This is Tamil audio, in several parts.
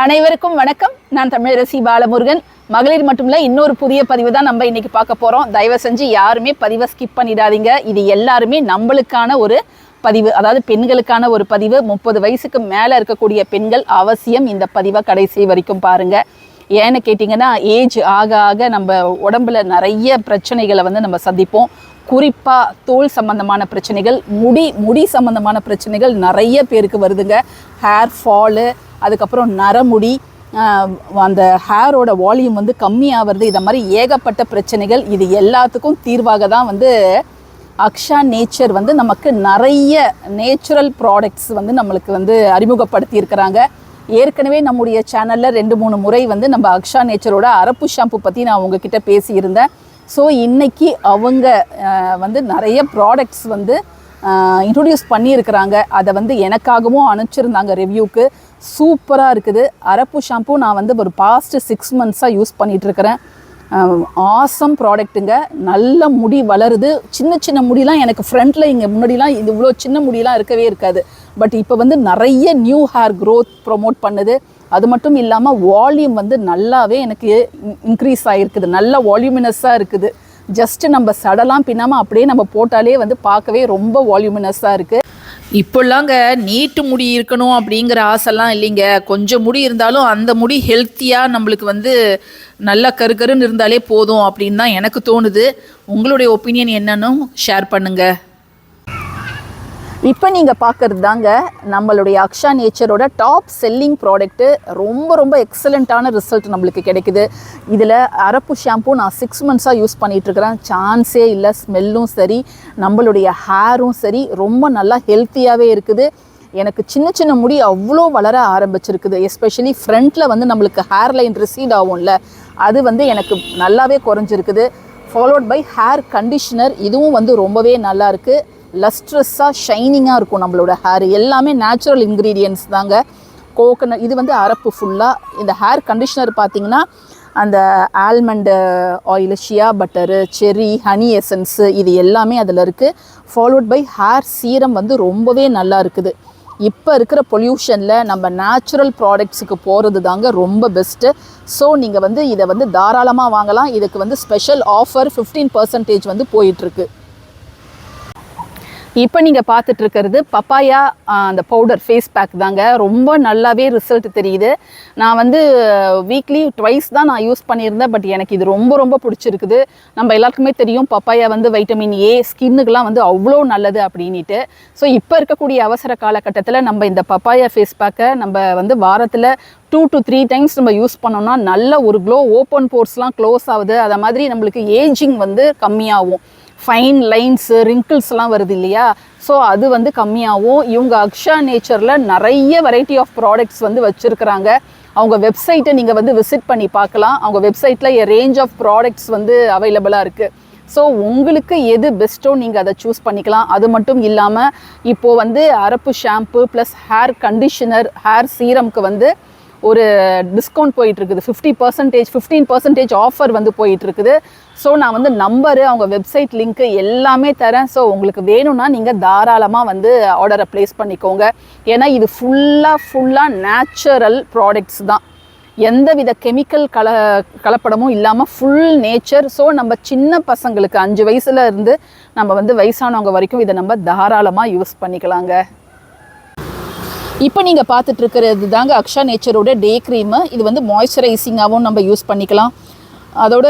அனைவருக்கும் வணக்கம். நான் தமிழரசி பாலமுருகன். மகளிர் மட்டுமில்ல இன்னொரு புதிய பதிவு தான் நம்ம இன்னைக்கு பார்க்க போகிறோம் தயவு செஞ்சு யாருமே பதிவை ஸ்கிப் பண்ணிடாதீங்க. இது எல்லாருமே நம்மளுக்கான ஒரு பதிவு. அதாவது பெண்களுக்கான ஒரு பதிவு. முப்பது வயசுக்கு மேலே இருக்கக்கூடிய பெண்கள் அவசியம் இந்த பதிவை கடைசி வரைக்கும் பாருங்கள் ஏன்னு கேட்டிங்கன்னா ஏஜ் ஆக ஆக நம்ம உடம்புல நிறைய பிரச்சனைகளை வந்து நம்ம சந்திப்போம். குறிப்பாக தோல் சம்பந்தமான பிரச்சனைகள் முடி முடி சம்பந்தமான பிரச்சனைகள் நிறைய பேருக்கு வருதுங்க. ஹேர் ஃபாலு அதுக்கப்புறம் நரமுடி அந்த ஹேரோட வால்யூம் வந்து கம்மியாகிறது இதை மாதிரி ஏகப்பட்ட பிரச்சனைகள் இது எல்லாத்துக்கும் தீர்வாக தான் வந்து அக்ஷா நேச்சர் வந்து நமக்கு நிறைய நேச்சுரல் ப்ராடக்ட்ஸ் வந்து நம்மளுக்கு வந்து அறிமுகப்படுத்தி இருக்கிறாங்க. ஏற்கனவே நம்முடைய சேனலில் ரெண்டு மூணு முறை வந்து நம்ம அக்ஷா நேச்சரோட அரப்பு ஷாம்பு பற்றி நான் உங்ககிட்ட பேசியிருந்தேன். ஸோ இன்றைக்கி அவங்க வந்து நிறைய ப்ராடக்ட்ஸ் வந்து இன்ட்ரொடியூஸ் பண்ணியிருக்கிறாங்க. அதை வந்து எனக்காகவும் அனுப்பிச்சிருந்தாங்க ரிவ்யூக்கு சூப்பராக இருக்குது. அரப்பு ஷாம்பு நான் வந்து ஒரு பாஸ்ட் சிக்ஸ் மந்த்ஸாக யூஸ் பண்ணிகிட்ருக்கிறேன் ஆசம் ப்ராடக்ட்டுங்க நல்ல முடி வளருது. சின்ன சின்ன முடிலாம் எனக்கு ஃப்ரண்ட்டில் இங்கே முன்னாடிலாம் இது இவ்வளோ சின்ன முடியெலாம் இருக்கவே இருக்காது. பட் இப்போ வந்து நிறைய நியூ ஹேர் க்ரோத் ப்ரொமோட் பண்ணுது. அது மட்டும் இல்லாமல் வால்யூம் வந்து நல்லாவே எனக்கு இன்க்ரீஸ் ஆகிருக்குது நல்ல வால்யூமினஸாக இருக்குது. ஜஸ்ட்டு நம்ம சடலாம் பின்னாமல் அப்படியே நம்ம போட்டாலே வந்து பார்க்கவே ரொம்ப வால்யூமினஸாக இருக்குது இப்போல்லாங்க நீட்டு முடி இருக்கணும் அப்படிங்கிற ஆசைலாம் இல்லைங்க. கொஞ்சம் முடி இருந்தாலும் அந்த முடி ஹெல்த்தியாக நம்மளுக்கு வந்து நல்லா கருக்கருன்னு இருந்தாலே போதும் அப்படின்னு தான் எனக்கு தோணுது. உங்களுடைய ஒப்பீனியன் என்னன்னு ஷேர் பண்ணுங்கள் இப்போ நீங்கள் பார்க்குறது தாங்க நம்மளுடைய அக்ஷா நேச்சரோட டாப் செல்லிங் ப்ராடக்ட்டு ரொம்ப ரொம்ப எக்ஸலண்ட்டான ரிசல்ட் நம்மளுக்கு கிடைக்குது. இதில் அரப்பு ஷாம்பு நான் சிக்ஸ் மந்த்ஸாக யூஸ் பண்ணிகிட்ருக்கிறேன் சான்ஸே இல்லை ஸ்மெல்லும் சரி நம்மளுடைய ஹேரும் சரி ரொம்ப நல்லா ஹெல்த்தியாகவே இருக்குது. எனக்கு சின்ன சின்ன முடி அவ்வளோ வளர ஆரம்பிச்சிருக்குது. எஸ்பெஷலி ஃப்ரண்ட்டில் வந்து நம்மளுக்கு ஹேர் லைன் ரிசீட் ஆகும்ல. அது வந்து எனக்கு நல்லாவே குறைஞ்சிருக்குது. ஃபாலோட் பை ஹேர் கண்டிஷனர் இதுவும் வந்து ரொம்பவே நல்லா இருக்குது லஸ்ட்ரஸ்ஸாக ஷைனிங்காக இருக்கும் நம்மளோட ஹேர் எல்லாமே நேச்சுரல் இன்க்ரீடியன்ஸ் தாங்க. கோகனட் இது வந்து அரப்பு ஃபுல்லாக இந்த ஹேர் கண்டிஷனர் பார்த்தீங்கன்னா அந்த almond oil shea butter cherry honey essence இது எல்லாமே அதில் இருக்குது ஃபாலோட் பை ஹேர் சீரம் வந்து ரொம்பவே நல்லா இருக்குது. இப்போ இருக்கிற பொல்யூஷனில் நம்ம நேச்சுரல் ப்ராடக்ட்ஸுக்கு போகிறது தாங்க ரொம்ப பெஸ்ட்டு ஸோ நீங்கள் வந்து இதை வந்து தாராளமாக வாங்கலாம். இதுக்கு வந்து ஸ்பெஷல் ஆஃபர் ஃபிஃப்டீன் பர்சன்டேஜ் வந்து போயிட்டுருக்கு இப்போ நீங்கள் பார்த்துட்டு இருக்கிறது பப்பாயா அந்த பவுடர் ஃபேஸ் பேக் தாங்க. ரொம்ப நல்லாவே ரிசல்ட் தெரியுது. நான் வந்து வீக்லி ட்வைஸ் தான் நான் யூஸ் பண்ணியிருந்தேன். பட் எனக்கு இது ரொம்ப ரொம்ப பிடிச்சிருக்குது. நம்ம எல்லாருக்குமே தெரியும் பப்பாயா வந்து வைட்டமின் ஏ ஸ்கின்னுக்கெலாம் வந்து அவ்வளோ நல்லது அப்படின்ட்டு ஸோ இப்போ இருக்கக்கூடிய அவசர காலகட்டத்தில் நம்ம இந்த பப்பாயா ஃபேஸ் பேக்கை நம்ம வந்து வாரத்தில் டூ டு த்ரீ டைம்ஸ் நம்ம யூஸ் பண்ணோம்னா நல்ல ஒரு க்ளோ ஓப்பன் போர்ஸ்லாம் க்ளோஸ் ஆகுது. அதை மாதிரி நம்மளுக்கு ஏஜிங் வந்து கம்மியாகும். ஃபைன் லைன்ஸு ரிங்கிள்ஸ்லாம் வருது இல்லையா? ஸோ அது வந்து கம்மியாகும் இவங்க அக்ஷா நேச்சரில் நிறைய வெரைட்டி ஆஃப் ப்ராடக்ட்ஸ் வந்து வச்சுருக்குறாங்க. அவங்க வெப்சைட்டை நீங்கள் வந்து விசிட் பண்ணி பார்க்கலாம். அவங்க வெப்சைட்டில் ரேஞ்ச் ஆஃப் ப்ராடக்ட்ஸ் வந்து அவைலபிளாக இருக்குது ஸோ உங்களுக்கு எது பெஸ்ட்டோ நீங்கள் அதை சூஸ் பண்ணிக்கலாம். அது மட்டும் இல்லாமல் இப்போது வந்து அரப்பு shampoo plus hair conditioner hair சீரம்க்கு வந்து ஒரு டிஸ்கவுண்ட் போயிட்டுருக்குது. Fifty percentage fifteen percentage offer வந்து போயிட்டுருக்குது. ஸோ நான் வந்து நம்பரு அவங்க வெப்சைட் லிங்க்கு எல்லாமே தரேன். ஸோ உங்களுக்கு வேணும்னா நீங்கள் தாராளமாக வந்து ஆர்டரை ப்ளேஸ் பண்ணிக்கோங்க. ஏன்னா இது ஃபுல்லாக ஃபுல்லாக நேச்சுரல் ப்ராடக்ட்ஸ் தான். எந்த வித கெமிக்கல் கல கலப்படமும் இல்லாமல் ஃபுல் நேச்சர் ஸோ நம்ம சின்ன பசங்களுக்கு அஞ்சு வயசுல இருந்து நம்ம வந்து வயசானவங்க வரைக்கும் இதை நம்ம தாராளமாக யூஸ் பண்ணிக்கலாங்க. இப்போ நீங்கள் பார்த்துட்டு இருக்கிறது தாங்க அக்ஷா நேச்சரோட டே க்ரீமு இது வந்து மாய்ஸ்சரைசிங்காகவும் நம்ம யூஸ் பண்ணிக்கலாம். அதோட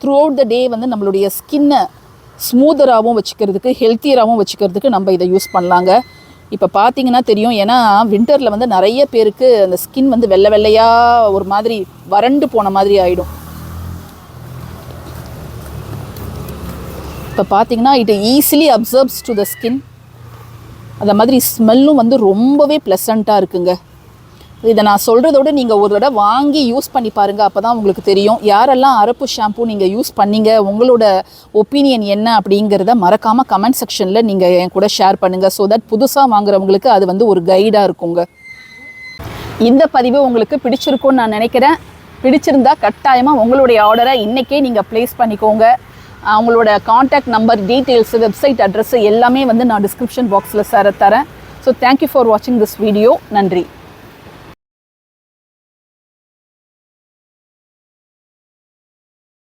த்ரூ அவுட் த டே வந்து நம்மளுடைய ஸ்கின்னை ஸ்மூதராகவும் வச்சுக்கிறதுக்கு ஹெல்த்தியராகவும் வச்சுக்கிறதுக்கு நம்ம இதை யூஸ் பண்ணலாங்க. இப்போ பார்த்தீங்கன்னா தெரியும். ஏன்னா வின்டரில் வந்து நிறைய பேருக்கு அந்த ஸ்கின் வந்து வெள்ளை வெள்ளையாக ஒரு மாதிரி வறண்டு போன மாதிரி ஆகிடும் இப்போ பார்த்தீங்கன்னா it easily absorbs to the skin அந்த மாதிரி ஸ்மெல்லும் வந்து ரொம்பவே ப்ளசண்ட்டாக இருக்குங்க. இதை நான் சொல்கிறதோட நீங்கள் ஒரு தடவை வாங்கி யூஸ் பண்ணி பாருங்கள் அப்போ தான் உங்களுக்கு தெரியும். யாரெல்லாம் அரப்பு ஷாம்பு நீங்கள் யூஸ் பண்ணீங்க உங்களோட ஒப்பீனியன் என்ன அப்படிங்கிறத மறக்காமல் கமெண்ட் செக்ஷனில் நீங்கள் என் கூட ஷேர் பண்ணுங்கள் ஸோ தட் புதுசாக வாங்குறவங்களுக்கு அது வந்து ஒரு கைடாக இருக்குங்க. இந்த பதிவு உங்களுக்கு பிடிச்சிருக்கும்னு நான் நினைக்கிறேன். பிடிச்சிருந்தா கட்டாயமாக உங்களுடைய ஆர்டரை இன்றைக்கே நீங்கள் ப்ளேஸ் பண்ணிக்கோங்க. அவங்களோட contact number details website address எல்லாமே வந்து நான் டிஸ்கிரிப்ஷன் பாக்ஸில் சார தரேன். ஸோ தேங்க்யூ ஃபார் வாட்சிங் திஸ் வீடியோ நன்றி.